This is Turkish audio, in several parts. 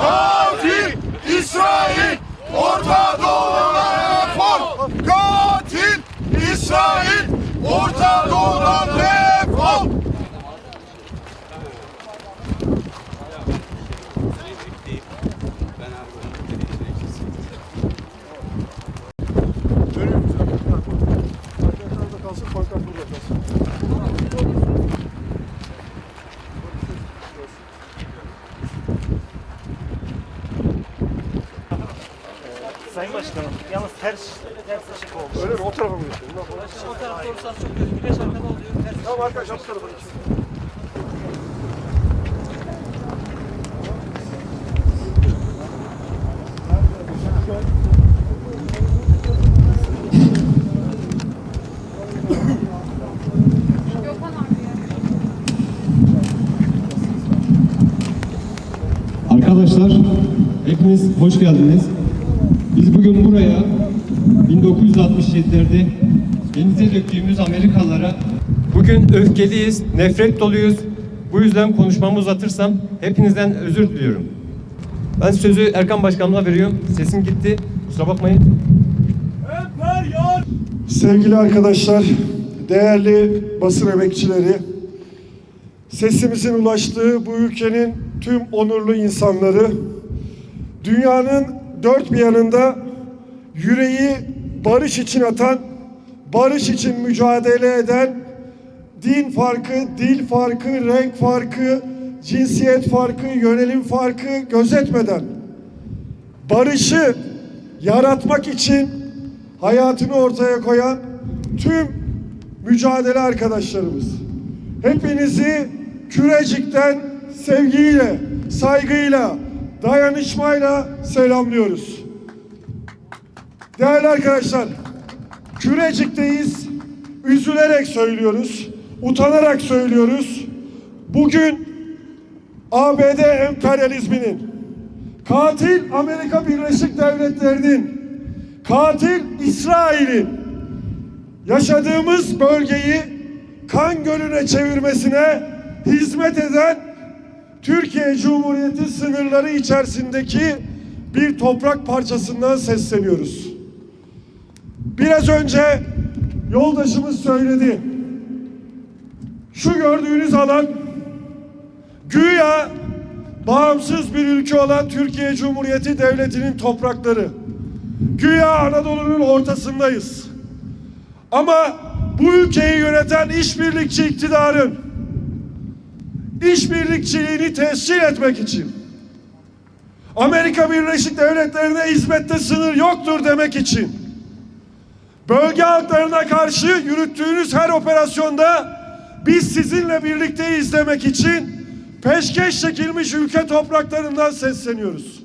Katil İsrail Orta Doğu'dan defol. Katil İsrail Orta Doğu'dan defol. Sayın Başkanım, yalnız ters, ters ışık oldu. Öyle mi? O tarafa mı sonra- O tarafta olursanız çok kötü. Güneş arkada oluyor. Ters Tamam arkadaşlar bu tarafa geçiyorum. Arkadaşlar, hepiniz hoş geldiniz. Biz bugün buraya 1967'lerde denize döktüğümüz Amerikalılara Bugün öfkeliyiz, nefret doluyuz. Bu yüzden konuşmamı uzatırsam hepinizden özür diliyorum. Ben sözü Erkan Başkanım'a veriyorum. Sesim gitti. Kusura bakmayın. Sevgili arkadaşlar, değerli basın emekçileri, sesimizin ulaştığı bu ülkenin tüm onurlu insanları, dünyanın dört bir yanında yüreği barış için atan, barış için mücadele eden, din farkı, dil farkı, renk farkı, cinsiyet farkı, yönelim farkı gözetmeden barışı yaratmak için hayatını ortaya koyan tüm mücadele arkadaşlarımız. Hepinizi Kürecik'ten sevgiyle, saygıyla, dayanışmayla selamlıyoruz. Değerli arkadaşlar, Kürecik'teyiz. Üzülerek söylüyoruz, utanarak söylüyoruz. Bugün ABD emperyalizminin, katil Amerika Birleşik Devletleri'nin, katil İsrail'in yaşadığımız bölgeyi kan gölüne çevirmesine hizmet eden Türkiye Cumhuriyeti sınırları içerisindeki bir toprak parçasından sesleniyoruz. Biraz önce yoldaşımız söyledi. Şu gördüğünüz alan güya bağımsız bir ülke olan Türkiye Cumhuriyeti Devleti'nin toprakları. Güya Anadolu'nun ortasındayız. Ama bu ülkeyi yöneten işbirlikçi iktidarın işbirlikçiliğini tescil etmek için Amerika Birleşik Devletleri'ne hizmette sınır yoktur demek için bölge halklarına karşı yürüttüğünüz her operasyonda biz sizinle birlikteyiz demek için peşkeş çekilmiş ülke topraklarından sesleniyoruz.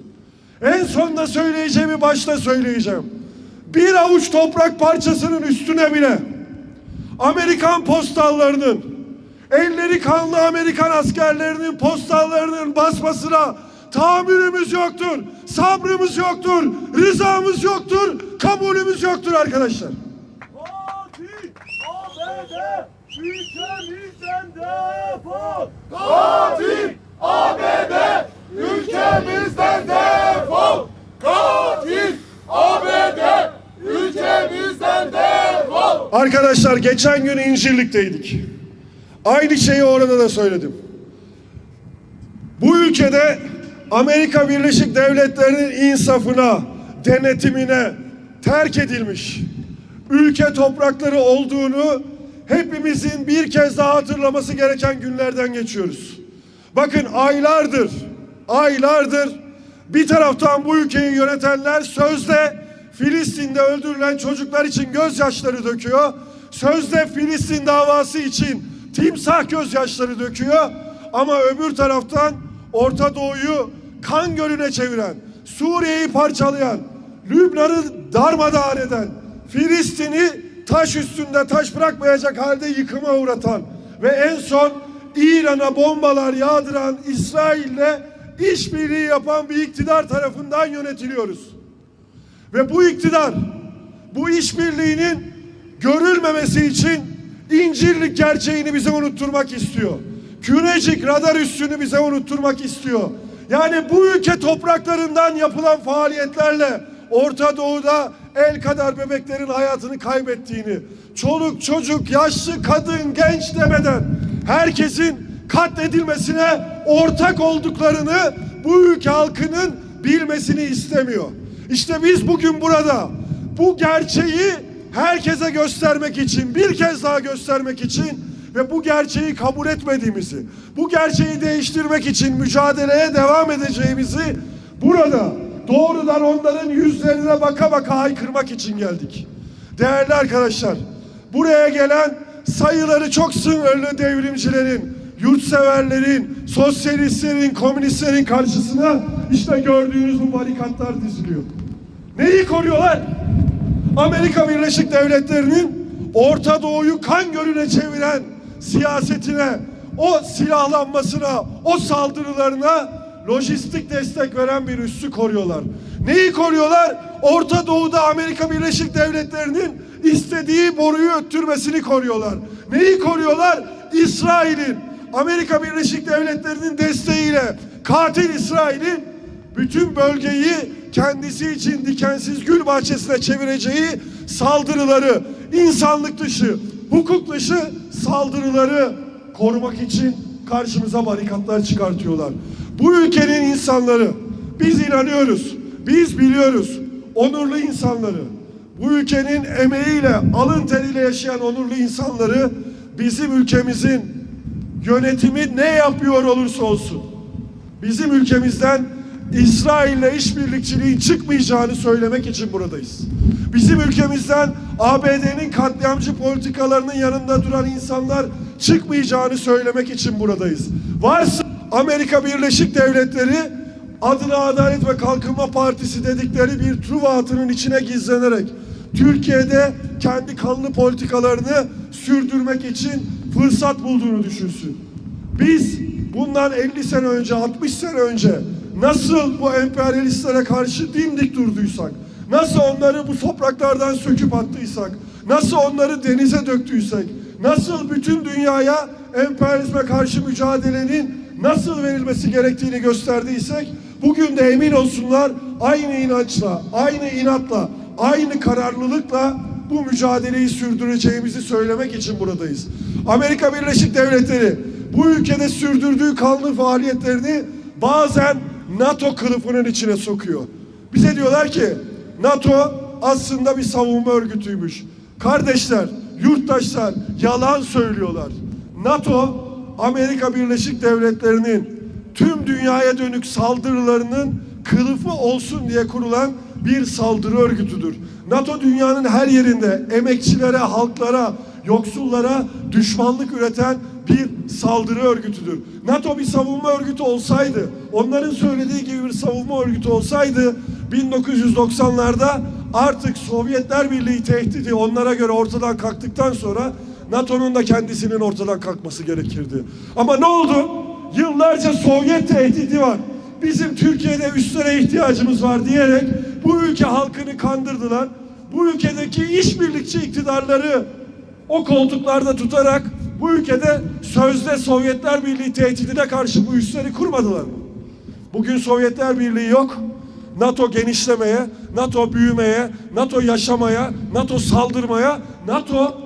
En sonunda söyleyeceğimi başta söyleyeceğim. Bir avuç toprak parçasının üstüne bile Amerikan postallarının elleri kanlı Amerikan askerlerinin postallarının basmasına tahammülümüz yoktur. Sabrımız yoktur. Rızamız yoktur. Kabulümüz yoktur arkadaşlar. Katil ABD ülkemizden defol. Katil ABD ülkemizden defol. Arkadaşlar geçen gün İncirlik'teydik. Aynı şeyi orada da söyledim. Bu ülkede Amerika Birleşik Devletleri'nin insafına, denetimine terk edilmiş ülke toprakları olduğunu hepimizin bir kez daha hatırlaması gereken günlerden geçiyoruz. Bakın aylardır, aylardır bir taraftan bu ülkeyi yönetenler sözde Filistin'de öldürülen çocuklar için gözyaşları döküyor. Sözde Filistin davası için timsah gözyaşları döküyor. Ama öbür taraftan Orta Doğu'yu kan gölüne çeviren, Suriye'yi parçalayan, Lübnan'ı darmadağın eden, Filistin'i taş üstünde taş bırakmayacak halde yıkıma uğratan ve en son İran'a bombalar yağdıran İsrail'le işbirliği yapan bir iktidar tarafından yönetiliyoruz. Ve bu iktidar bu işbirliğinin görülmemesi için İncirlik gerçeğini bize unutturmak istiyor. Kürecik radar üssünü bize unutturmak istiyor. Yani bu ülke topraklarından yapılan faaliyetlerle Orta Doğu'da el kadar bebeklerin hayatını kaybettiğini, çoluk çocuk, yaşlı kadın, genç demeden herkesin katledilmesine ortak olduklarını bu ülke halkının bilmesini istemiyor. İşte biz bugün burada bu gerçeği herkese göstermek için, bir kez daha göstermek için ve bu gerçeği kabul etmediğimizi, bu gerçeği değiştirmek için mücadeleye devam edeceğimizi burada doğrudan onların yüzlerine baka baka haykırmak için geldik. Değerli arkadaşlar, buraya gelen sayıları çok sınırlı devrimcilerin, yurtseverlerin, sosyalistlerin, komünistlerin karşısına işte gördüğünüz bu barikatlar diziliyor. Neyi koruyorlar? Amerika Birleşik Devletleri'nin Orta Doğu'yu kan gölüne çeviren siyasetine, o silahlanmasına, o saldırılarına lojistik destek veren bir üssü koruyorlar. Neyi koruyorlar? Orta Doğu'da Amerika Birleşik Devletleri'nin istediği boruyu öttürmesini koruyorlar. Neyi koruyorlar? İsrail'in, Amerika Birleşik Devletleri'nin desteğiyle katil İsrail'in bütün bölgeyi kendisi için dikensiz gül bahçesine çevireceği saldırıları, insanlık dışı, hukuk dışı saldırıları korumak için karşımıza barikatlar çıkartıyorlar. Bu ülkenin insanları, biz inanıyoruz, biz biliyoruz, onurlu insanları, bu ülkenin emeğiyle, alın teriyle yaşayan onurlu insanları bizim ülkemizin yönetimi ne yapıyor olursa olsun bizim ülkemizden İsrail'le işbirlikçiliğin çıkmayacağını söylemek için buradayız. Bizim ülkemizden ABD'nin katliamcı politikalarının yanında duran insanlar çıkmayacağını söylemek için buradayız. Varsa Amerika Birleşik Devletleri adına Adalet ve Kalkınma Partisi dedikleri bir Truva atının içine gizlenerek Türkiye'de kendi kanlı politikalarını sürdürmek için fırsat bulduğunu düşünsün. Biz bundan 50 sene önce, 60 sene önce nasıl bu emperyalistlere karşı dimdik durduysak, nasıl onları bu topraklardan söküp attıysak, nasıl onları denize döktüysek, nasıl bütün dünyaya emperyalizme karşı mücadelenin nasıl verilmesi gerektiğini gösterdiysek, bugün de emin olsunlar aynı inançla, aynı inatla, aynı kararlılıkla bu mücadeleyi sürdüreceğimizi söylemek için buradayız. Amerika Birleşik Devletleri bu ülkede sürdürdüğü kanlı faaliyetlerini bazen NATO kılıfının içine sokuyor. Bize diyorlar ki NATO aslında bir savunma örgütüymüş. Kardeşler, yurttaşlar yalan söylüyorlar. NATO Amerika Birleşik Devletleri'nin tüm dünyaya dönük saldırılarının kılıfı olsun diye kurulan bir saldırı örgütüdür. NATO dünyanın her yerinde emekçilere, halklara, yoksullara düşmanlık üreten bir saldırı örgütüdür. NATO bir savunma örgütü olsaydı, onların söylediği gibi bir savunma örgütü olsaydı 1990'larda artık Sovyetler Birliği tehdidi onlara göre ortadan kalktıktan sonra NATO'nun da kendisinin ortadan kalkması gerekirdi. Ama ne oldu? Yıllarca Sovyet tehdidi var. Bizim Türkiye'de üstlere ihtiyacımız var diyerek bu ülke halkını kandırdılar. Bu ülkedeki işbirlikçi iktidarları o koltuklarda tutarak bu ülkede sözde Sovyetler Birliği tehdidine karşı bu üsleri kurmadılar mı? Bugün Sovyetler Birliği yok. NATO genişlemeye, NATO büyümeye, NATO yaşamaya, NATO saldırmaya, NATO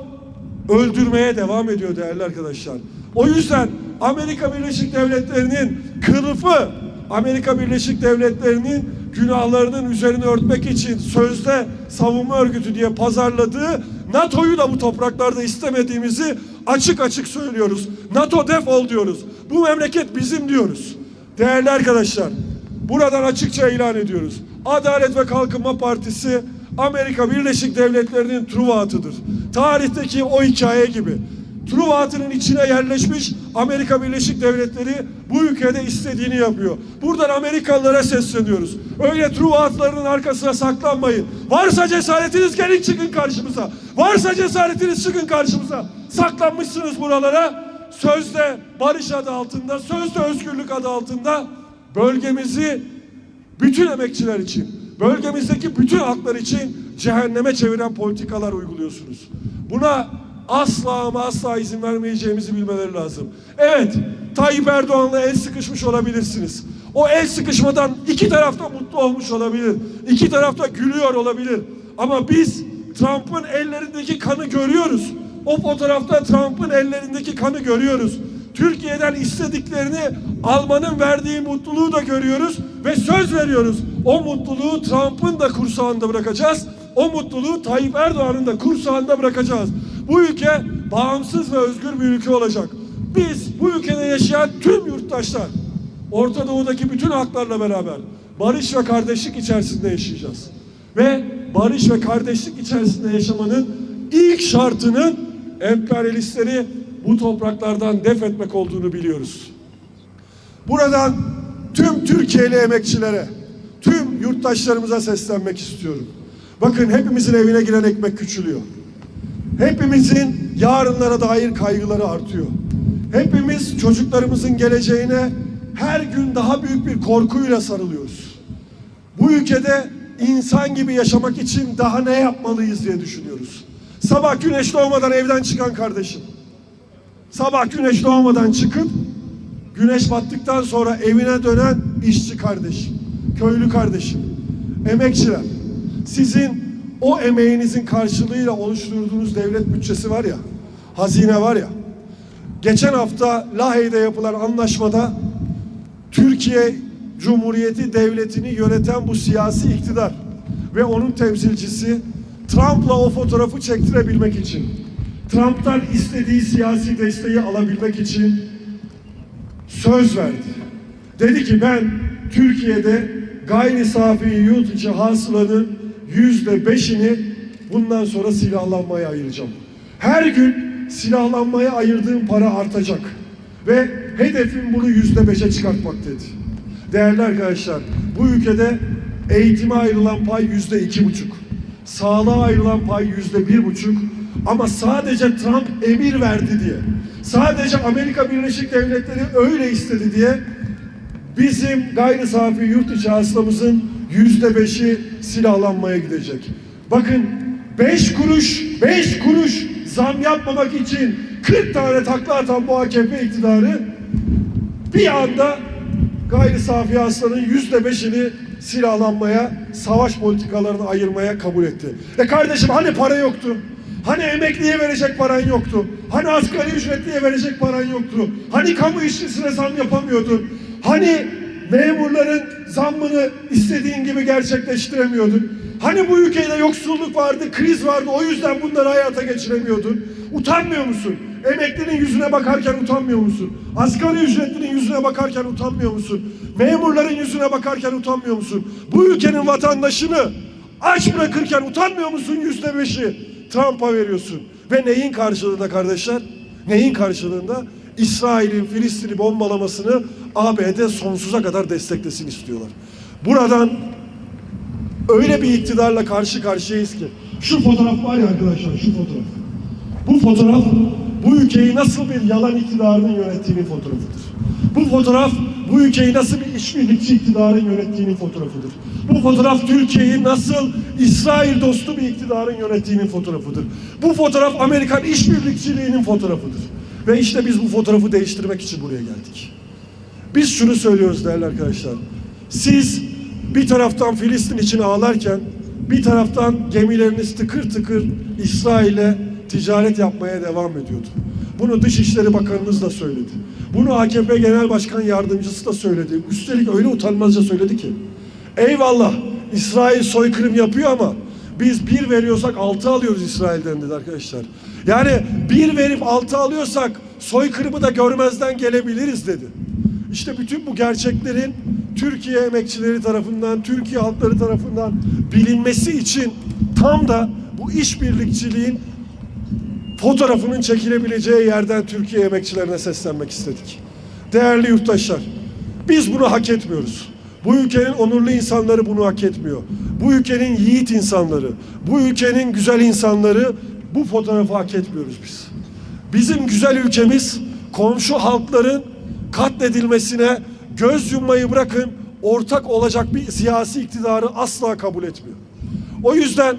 öldürmeye devam ediyor değerli arkadaşlar. O yüzden Amerika Birleşik Devletleri'nin kılıfı Amerika Birleşik Devletleri'nin günahlarının üzerine örtmek için sözde savunma örgütü diye pazarladığı NATO'yu da bu topraklarda istemediğimizi açık açık söylüyoruz. NATO defol diyoruz. Bu memleket bizim diyoruz. Değerli arkadaşlar, buradan açıkça ilan ediyoruz. Adalet ve Kalkınma Partisi Amerika Birleşik Devletleri'nin Truva atıdır. Tarihteki o hikaye gibi. Truva atının içine yerleşmiş Amerika Birleşik Devletleri bu ülkede istediğini yapıyor. Buradan Amerikalılara sesleniyoruz. Öyle Truva atlarının arkasına saklanmayın. Varsa cesaretiniz gelin çıkın karşımıza. Varsa cesaretiniz çıkın karşımıza. Saklanmışsınız buralara. Sözde barış adı altında, sözde özgürlük adı altında bölgemizi bütün emekçiler için, bölgemizdeki bütün haklar için cehenneme çeviren politikalar uyguluyorsunuz. Buna asla ama asla izin vermeyeceğimizi bilmeleri lazım. Evet, Tayyip Erdoğan'la el sıkışmış olabilirsiniz. O el sıkışmadan iki tarafta mutlu olmuş olabilir. İki tarafta gülüyor olabilir. Ama biz Trump'ın ellerindeki kanı görüyoruz. O fotoğrafta Trump'ın ellerindeki kanı görüyoruz. Türkiye'den istediklerini almanın verdiği mutluluğu da görüyoruz ve söz veriyoruz. O mutluluğu Trump'ın da kursağında bırakacağız. O mutluluğu Tayyip Erdoğan'ın da kursağında bırakacağız. Bu ülke bağımsız ve özgür bir ülke olacak. Biz bu ülkede yaşayan tüm yurttaşlar Orta Doğu'daki bütün haklarla beraber barış ve kardeşlik içerisinde yaşayacağız. Ve barış ve kardeşlik içerisinde yaşamanın ilk şartının emperyalistleri bu topraklardan def etmek olduğunu biliyoruz. Buradan tüm Türkiye'li emekçilere, tüm yurttaşlarımıza seslenmek istiyorum. Bakın hepimizin evine giren ekmek küçülüyor. Hepimizin yarınlara dair kaygıları artıyor. Hepimiz çocuklarımızın geleceğine her gün daha büyük bir korkuyla sarılıyoruz. Bu ülkede insan gibi yaşamak için daha ne yapmalıyız diye düşünüyoruz. Sabah güneş doğmadan evden çıkan kardeşim. Sabah güneş doğmadan çıkıp güneş battıktan sonra evine dönen işçi kardeşim, köylü kardeşim, emekçiler. Sizin o emeğinizin karşılığıyla oluşturduğunuz devlet bütçesi var ya, hazine var ya. Geçen hafta Lahey'de yapılan anlaşmada Türkiye Cumhuriyeti Devleti'ni yöneten bu siyasi iktidar ve onun temsilcisi Trump'la o fotoğrafı çektirebilmek için, Trump'tan istediği siyasi desteği alabilmek için söz verdi. Dedi ki ben Türkiye'de gayri safi yurt içi hasılanın yüzde beşini bundan sonra silahlanmaya ayıracağım. Her gün silahlanmaya ayırdığım para artacak. Ve hedefim bunu yüzde beşe çıkartmak dedi. Değerli arkadaşlar, bu ülkede eğitime ayrılan pay yüzde iki buçuk. Sağlığa ayrılan pay yüzde bir buçuk. Ama sadece Trump emir verdi diye, sadece Amerika Birleşik Devletleri öyle istedi diye bizim gayri safi yurt içi hasılamızın yüzde beşi silahlanmaya gidecek. Bakın beş kuruş, beş kuruş zam yapmamak için 40 tane takla atan bu AKP iktidarı bir anda gayri safi hasılanın yüzde beşini silahlanmaya, savaş politikalarını ayırmaya kabul etti. E kardeşim hani para yoktu? Hani emekliye verecek paran yoktu? Hani asgari ücretliye verecek paran yoktu? Hani kamu işçisine zam yapamıyordun? Hani memurların zammını istediğin gibi gerçekleştiremiyordun? Hani bu ülkede yoksulluk vardı, kriz vardı, o yüzden bunları hayata geçiremiyordun? Utanmıyor musun? Emeklinin yüzüne bakarken utanmıyor musun? Asgari ücretlinin yüzüne bakarken utanmıyor musun? Memurların yüzüne bakarken utanmıyor musun? Bu ülkenin vatandaşını aç bırakırken utanmıyor musun yüzde beşi? Trump'a veriyorsun. Ve neyin karşılığında kardeşler? Neyin karşılığında? İsrail'in Filistin'i bombalamasını ABD sonsuza kadar desteklesin istiyorlar. Buradan öyle bir iktidarla karşı karşıyayız ki. Şu fotoğraf var ya arkadaşlar, şu fotoğraf. Bu fotoğraf bu ülkeyi nasıl bir yalan iktidarının yönettiğinin fotoğrafıdır. Bu fotoğraf bu ülkeyi nasıl bir işbirlikçi iktidarın yönettiğinin fotoğrafıdır. Bu fotoğraf Türkiye'yi nasıl İsrail dostu bir iktidarın yönettiğinin fotoğrafıdır. Bu fotoğraf Amerikan işbirlikçiliğinin fotoğrafıdır. Ve işte biz bu fotoğrafı değiştirmek için buraya geldik. Biz şunu söylüyoruz değerli arkadaşlar. Siz bir taraftan Filistin için ağlarken bir taraftan gemileriniz tıkır tıkır İsrail'e ticaret yapmaya devam ediyordu. Bunu Dışişleri Bakanınız da söyledi. Bunu AKP Genel Başkan Yardımcısı da söyledi. Üstelik öyle utanmazca söyledi ki. Eyvallah İsrail soykırım yapıyor ama biz bir veriyorsak altı alıyoruz İsrail'den dedi arkadaşlar. Yani bir verip altı alıyorsak soykırımı da görmezden gelebiliriz dedi. İşte bütün bu gerçeklerin Türkiye emekçileri tarafından, Türkiye halkları tarafından bilinmesi için tam da bu işbirlikçiliğin fotoğrafının çekilebileceği yerden Türkiye emekçilerine seslenmek istedik. Değerli yurttaşlar, biz bunu hak etmiyoruz. Bu ülkenin onurlu insanları bunu hak etmiyor. Bu ülkenin yiğit insanları, bu ülkenin güzel insanları bu fotoğrafı hak etmiyoruz biz. Bizim güzel ülkemiz komşu halkların katledilmesine göz yummayı bırakın ortak olacak bir siyasi iktidarı asla kabul etmiyor. O yüzden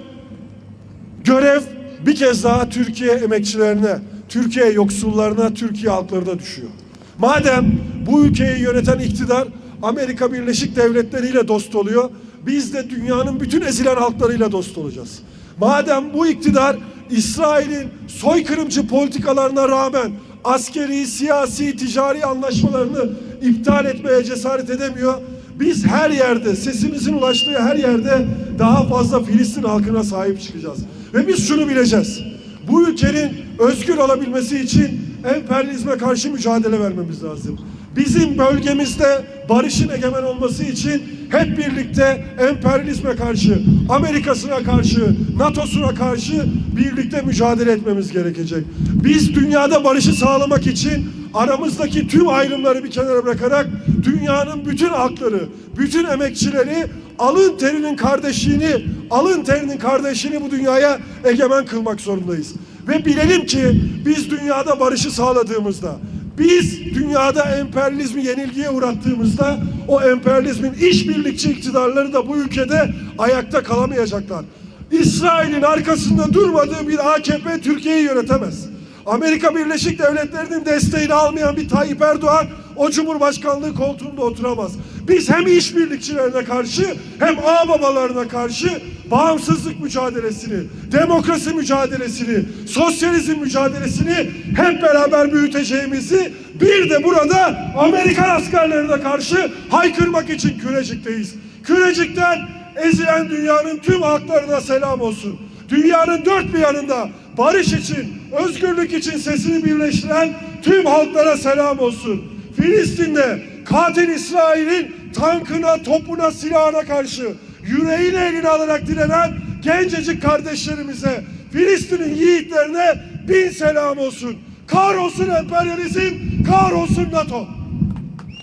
görev bir kez daha Türkiye emekçilerine, Türkiye yoksullarına, Türkiye halklarına düşüyor. Madem bu ülkeyi yöneten iktidar Amerika Birleşik Devletleri ile dost oluyor, biz de dünyanın bütün ezilen halklarıyla dost olacağız. Madem bu iktidar İsrail'in soykırımcı politikalarına rağmen askeri, siyasi, ticari anlaşmalarını iptal etmeye cesaret edemiyor. Biz her yerde, sesimizin ulaştığı her yerde daha fazla Filistin halkına sahip çıkacağız. Ve biz şunu bileceğiz. Bu ülkenin özgür olabilmesi için emperyalizme karşı mücadele vermemiz lazım. Bizim bölgemizde barışın egemen olması için hep birlikte emperyalizme karşı, Amerika'sına karşı, NATO'suna karşı birlikte mücadele etmemiz gerekecek. Biz dünyada barışı sağlamak için aramızdaki tüm ayrımları bir kenara bırakarak dünyanın bütün halkları, bütün emekçileri alın terinin kardeşliğini, alın terinin kardeşliğini bu dünyaya egemen kılmak zorundayız. Ve bilelim ki biz dünyada barışı sağladığımızda, biz dünyada emperyalizmi yenilgiye uğrattığımızda o emperyalizmin işbirlikçi iktidarları da bu ülkede ayakta kalamayacaklar. İsrail'in arkasında durmadığı bir AKP Türkiye'yi yönetemez. Amerika Birleşik Devletleri'nin desteğini almayan bir Tayyip Erdoğan o Cumhurbaşkanlığı koltuğunda oturamaz. Biz hem işbirlikçilerine karşı hem ağababalarına karşı bağımsızlık mücadelesini, demokrasi mücadelesini, sosyalizm mücadelesini hep beraber büyüteceğimizi bir de burada Amerikan askerlerine karşı haykırmak için Kürecik'teyiz. Kürecik'ten ezilen dünyanın tüm halklarına selam olsun. Dünyanın dört bir yanında barış için, özgürlük için sesini birleştiren tüm halklara selam olsun. Filistin'de katil İsrail'in tankına, topuna, silahına karşı yüreğini eline alarak direnen gencecik kardeşlerimize, Filistin'in yiğitlerine bin selam olsun. Kahrolsun emperyalizm, kahrolsun NATO.